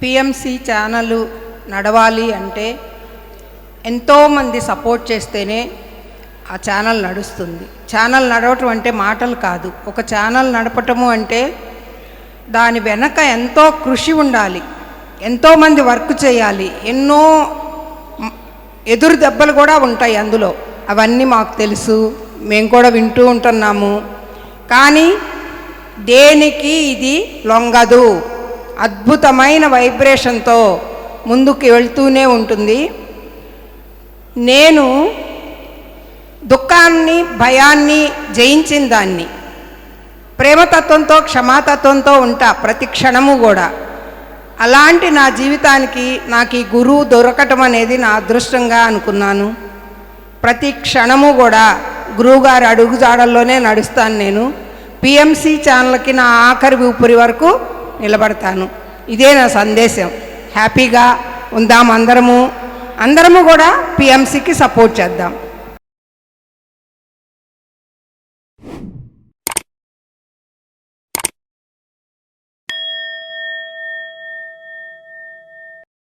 PMC channel నడవాలి అంటే ఎంతోమంది సపోర్ట్ చేస్తేనే ఆ ఛానల్ నడుస్తుంది ఛానల్ నడవటం అంటే మాటలు కాదు ఒక ఛానల్ నడపటము అంటే దాని వెనక ఎంతో కృషి ఉండాలి ఎంతోమంది వర్క్ చేయాలి ఎన్నో ఎదురు దెబ్బలు కూడా ఉంటాయి అందులో అవన్నీ మాకు తెలుసు మేము కూడా వింటూ ఉంటున్నాము కానీ దేనికి ఇది లొంగదు అద్భుతమైన వైబ్రేషన్తో ముందుకు వెళ్తూనే ఉంటుంది. నేను దుఃఖాన్ని భయాన్ని జయించిన దాన్ని ప్రేమతత్వంతో క్షమాతత్వంతో ఉంటా ప్రతి క్షణము కూడా. అలాంటి నా జీవితానికి నాకు ఈ గురువు దొరకటం అనేది నా అదృష్టంగా అనుకున్నాను. ప్రతి క్షణము కూడా గురువుగారి అడుగుజాడల్లోనే నడుస్తాను నేను. పిఎంసి ఛానల్కి నా ఆఖరి ఊపిరి వరకు నిలబడతాను. ఇదే నా సందేశం. హ్యాపీగా ఉందాం అందరము. అందరము కూడా పిఎంసికి సపోర్ట్ చేద్దాం.